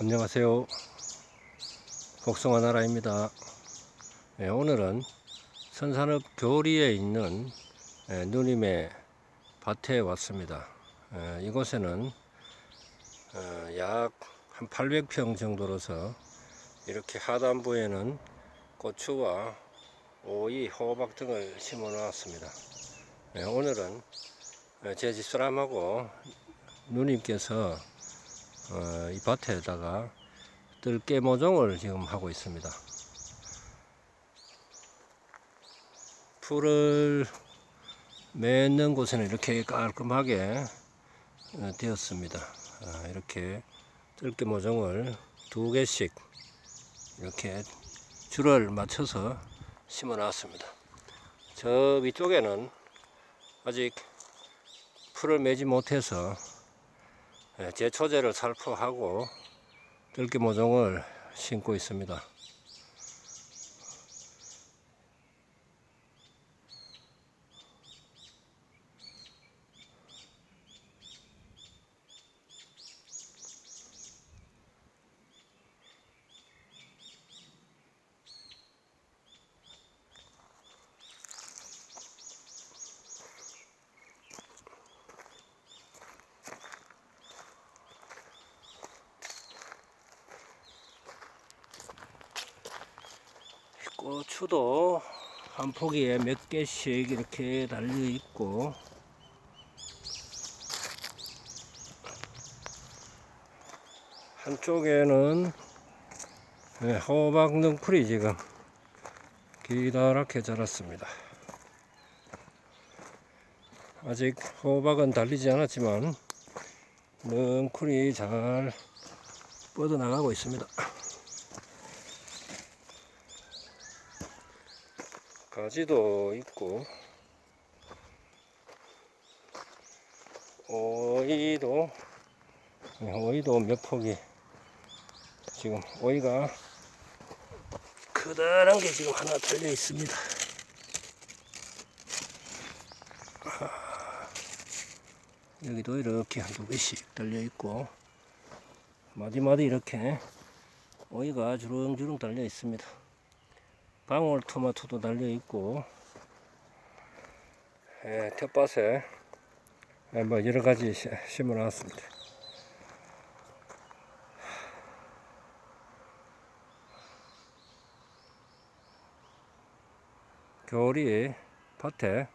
안녕하세요. 복숭아 나라입니다. 예, 오늘은 선산읍 교리에 있는 예, 누님의 밭에 왔습니다. 예, 이곳에는 어, 약한 800평 정도로서 이렇게 하단부에는 고추와 오이, 호박 등을 심어 놓았습니다. 예, 오늘은 어, 제 집사람하고 누님께서 어, 이 밭에다가 들깨 모종을 지금 하고 있습니다. 풀을 맺는 곳에는 이렇게 깔끔하게 어, 되었습니다. 아, 이렇게 들깨 모종을 두 개씩 이렇게 줄을 맞춰서 심어 놨습니다. 저 위쪽에는 아직 풀을 매지 못해서 예, 제 초제를 살포하고 들깨 모종을 심고 있습니다. 고추도 한 포기에 몇 개씩 이렇게 달려 있고 한쪽에는 네, 호박 능풀이 지금 기다랗게 자랐습니다. 아직 호박은 달리지 않았지만 능풀이 잘 뻗어나가고 있습니다. 가지도 있고 오이도 네, 오이도 몇 폭이 지금 오이가 크다란 게 지금 하나 달려 있습니다. 아, 여기도 이렇게 한두 개씩 달려 있고 마디마디 이렇게 오이가 주렁주렁 달려 있습니다. 방울 토마토도 달려 있고 예, 텃밭에 예, 뭐 여러 가지 시- 심어 놨습니다. 겨울이 밭에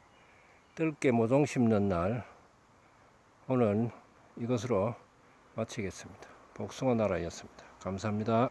뜰게 모종 심는 날 오늘 이것으로 마치겠습니다. 복숭아 나라였습니다. 감사합니다.